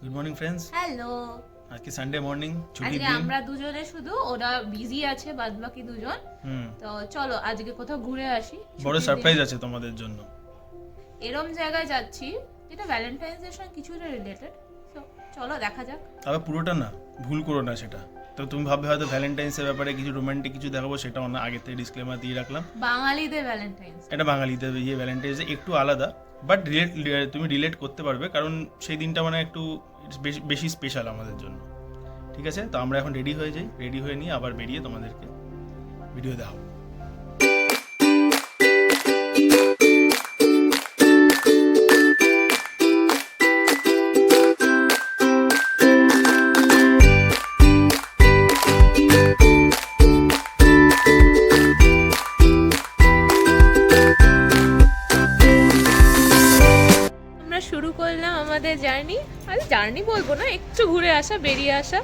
Good morning friends hello আজকে Sunday morning ছুটি দিন। আমরা দুজনে শুধু ওরা বিজি আছে বাদ বাকি দুজন। হুম। তো চলো আজকে কোথাও ঘুরে আসি। বড় সারপ্রাইজ আছে তোমাদের জন্য। এরম জায়গায় যাচ্ছি যেটা ভ্যালেন্টাইন্স এর সঙ্গে কিছুটা রিলেটেড তো চলো দেখা যাক। তবে পুরোটা না ভুল করো না সেটা। তো তুমি ভাববে হয়তো ভ্যালেন্টাইন্স এর ব্যাপারে কিছু রোমান্টিক কিছু দেখাবো সেটাও না আগে থেকে ডিসক্লেমার দিয়ে রাখলাম। বাঙালিদের ভ্যালেন্টাইন্স এটা বাঙালিদের ইয়ে ভ্যালেন্টাইন্স একটু আলাদা বাট রিলেট তুমি রিলেট করতে পারবে কারণ সেই দিনটা মানে একটু বেশি- বেশি স্পেশাল আমাদের জন্য। ঠিক আছে? তো আমরা এখন রেডি হয়ে যাই রেডি হয়ে নিয়ে আবার বেরিয়ে তোমাদেরকে ভিডিও দেখাবো। জার্নি বলব না একটু ঘুরে আসা বেরিয়ে আসা।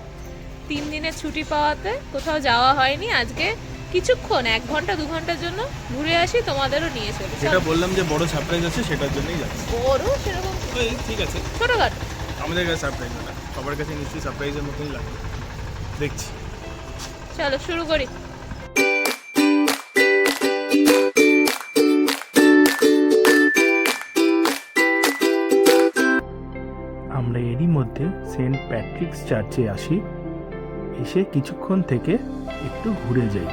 তিন দিনের ছুটি পাওয়াতে কোথাও যাওয়া হয়নি। আজকে কিছুক্ষণ এক ঘণ্টা দু ঘণ্টার জন্য ঘুরে আসি তোমাদেরও নিয়ে চলে। যেটা বললাম যে বড় সারপ্রাইজ আছে সেটার জন্যই যাচ্ছি। বড় সেরকম ওই ঠিক আছে। ছোটখাটো। আমাদের কাছে সারপ্রাইজ ওটা সবার কাছে নিশ্চয়ই সারপ্রাইজের মতোই লাগে দেখছি। চলো শুরু করি। মধ্যে সেন্ট প্যাট্রিক্স চার্চে আসি এসে কিছুক্ষণ থেকে একটু ঘুরে যাই।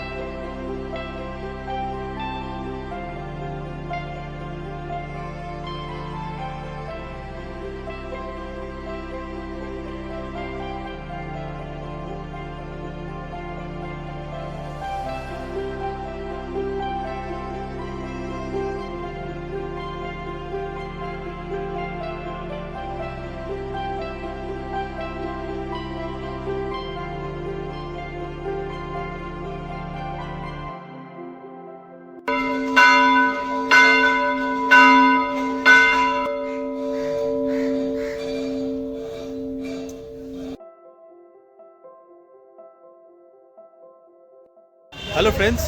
হ্যালো ফ্রেন্ডস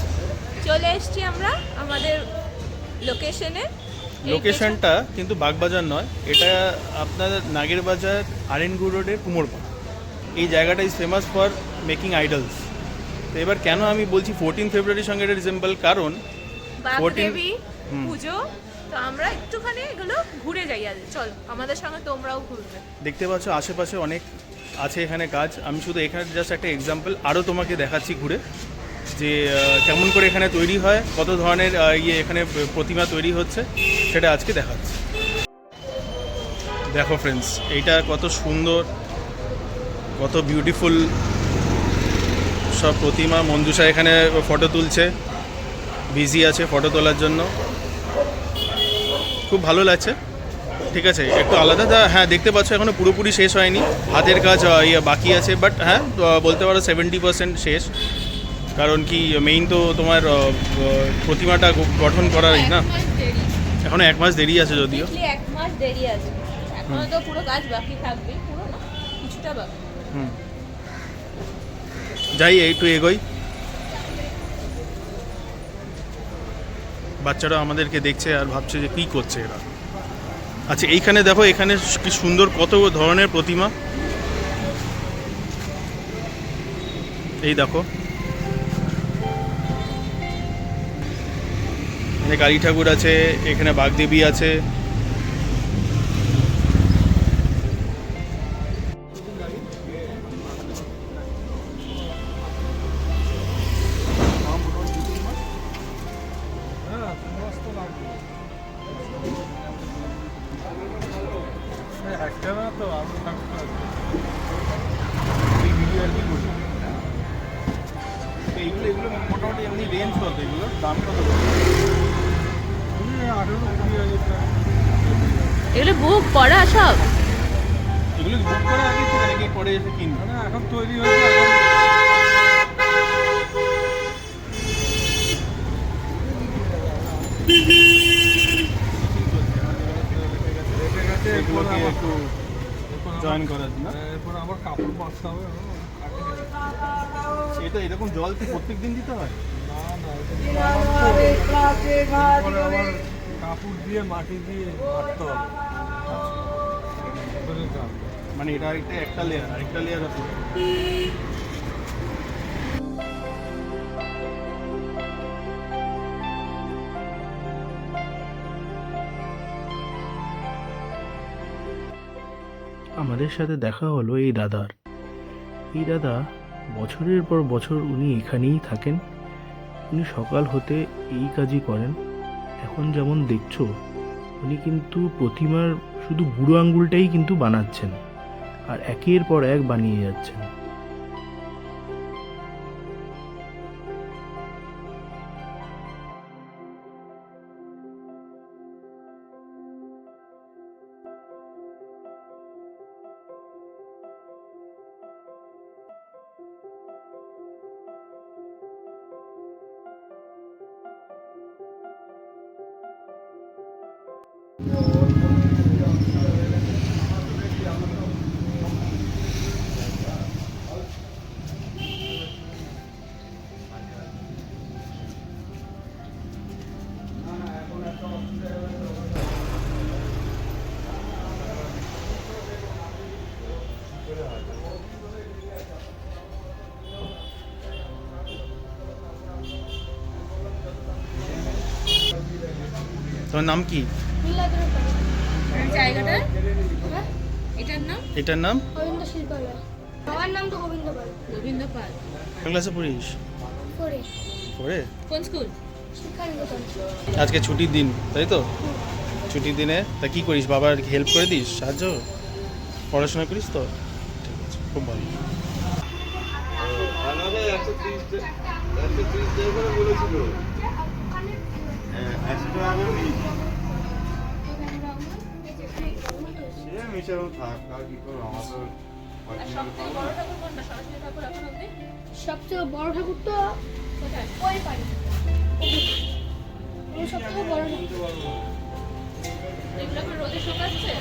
চলে এসেছি আমরা আমাদের লোকেশনে লোকেশনটা কিন্তু বাগবাজার নয় এটা আপনার নাগের বাজার আরেনগু রোডের কুমোরপাড়া। এই জায়গাটা is famous for making idols তো এবার কেন আমি বলছি ফোরটিন ফেব্রুয়ারির সঙ্গে এটা রিজেম্বল কারণ 14 বাগদেবী হুম। পুজো তো আমরা একটুখানি এগুলো ঘুরে যাই আজ চলো আমাদের সঙ্গে তোমরাও ঘুরবে। দেখতে পাচ্ছ আশেপাশে অনেক আছে এখানে কাজ। আমি শুধু এখানে জাস্ট একটা এক্সাম্পল আরও তোমাকে দেখাচ্ছি ঘুরে। যে কেমন করে এখানে তৈরি হয়, কত ধরনের ইয়ে এখানে প্রতিমা তৈরি হচ্ছে, সেটা আজকে দেখাচ্ছে। দেখো ফ্রেন্ডস এইটা কত সুন্দর, কত বিউটিফুল সব প্রতিমা। মঞ্জুষা এখানে ফটো তুলছে বিজি আছে ফটো তোলার জন্য। খুব ভালো লাগছে। ঠিক আছে, একটু আলাদা, তা হ্যাঁ দেখতে পাচ্ছ, এখনও পুরোপুরি শেষ হয়নি। হাতের কাজ ইয়ে বাকি আছে বাট হ্যাঁ বলতে পারো সেভেন্টি পার্সেন্ট শেষ। কারণ কি মেইন তো তোমার প্রতিমাটা গঠন করারই না? এখনও এক মাস দেরি আছে যদিও। এক মাস দেরি আছে। এখনও তো পুরো কাজ বাকি থাকবে পুরো না কিছুটা বাকি। হুম। যাই একটু এগোই। বাচ্চারা আমাদেরকে দেখছে আর ভাবছে যে কী করছে এরা। আচ্ছা এইখানে দেখো এখানে কি সুন্দর কত ধরনের প্রতিমা? এই দেখো। এখানে কালী ঠাকুর আছে, এখানে বাগদেবী আছে। এইগুলো এগুলো মোটামুটি এমনি রেঞ্জ কত? এগুলো দাম কত? এগুলো বুক পড়া সব? এগুলো বুক করা আগে ছিল নাকি পরে এসে কিনবে। মানে এখন তৈরি হয়েছে জয়েন করার না এরপর আবার কাপড় বাঁচতে হবে এটা এরকম জল কি প্রত্যেক দিন দিতে হয়? না না কাপড় দিয়ে, মাটি দিয়ে মারতে হবে। মানে এটা একটা একটা লেয়ার আরেকটা লেয়ার আছে। আমাদের সাথে দেখা হলো এই দাদার। এই দাদা বছরের পর বছর উনি এখানেই থাকেন। উনি সকাল হতে এই কাজই করেন। এখন যেমন দেখছ, উনি কিন্তু প্রতিমার শুধু বুড়ো আঙ্গুলটাই কিন্তু বানাচ্ছেন আর একের পর এক বানিয়ে যাচ্ছেন। তোমার নাম কি? জায়গাটা? এটার নাম? এটার নাম? গোবিন্দ শিল্পালয় আমার নাম তো গোবিন্দ পাল গোবিন্দ পাল কোন ক্লাসে পড়িস? করে পড়ে কোন স্কুল? আজকে ছুটির দিন তাই তো? ছুটির দিনে তা কি করিস? বাবার হেল্প করে দিস? সাহায্য? পড়াশোনা করিস তো? ঠিক আছে খুব ভালো। আমাদের একশো ত্রিশ একশো ত্রিশ টাকা করে বলেছিল একশো টাকা করে নিয়েছি সে মিশানো থাক আর কি করব আমার তো বড় ঠাকুর কোনটা? সরস্বতী ঠাকুর এখন বড় ঠাকুর তো ওই পারে সব থেকে বড় ঠাকুর। এগুলো রোদে শুকাচ্ছে?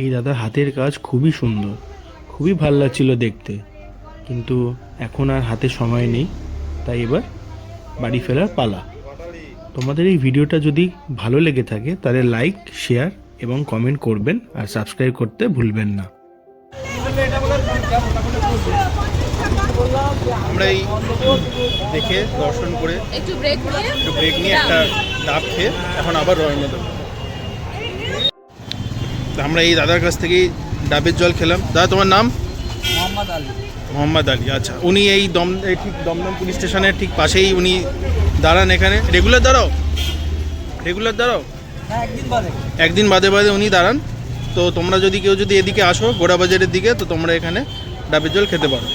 এই দাদার হাতের কাজ খুবই সুন্দর খুবই ভালো লাগছিল দেখতে। কিন্তু এখন আর হাতে সময় নেই তাই এবার বাড়ি ফেরার পালা। তোমাদের এই ভিডিওটা যদি ভালো লেগে থাকে তাহলে লাইক শেয়ার এবং কমেন্ট করবেন আর সাবস্ক্রাইব করতে ভুলবেন না। আমরা এই দেখে দর্শন করে একটু ব্রেক নিয়ে একটু ব্রেক নিয়ে একটা ডাব খেয়ে এখন আবার রওনা দেবো। তো আমরা এই দাদার কাছ থেকেই ডাবের জল খেলাম। দাদা তোমার নাম? মোহাম্মদ আলী। মোহাম্মদ আলী আচ্ছা। উনি এই দম এই ঠিক দমদম পুলিশ স্টেশনের ঠিক পাশেই উনি দাঁড়ান এখানে। রেগুলার দাঁড়াও। রেগুলার দাঁড়াও। হ্যাঁ একদিন বাদে। একদিন বাদে বাদে উনি দাঁড়ান। তো তোমরা যদি কেউ যদি এদিকে আসো গোড়াবাজারের দিকে তো তোমরা এখানে ডাবের জল খেতে পারো।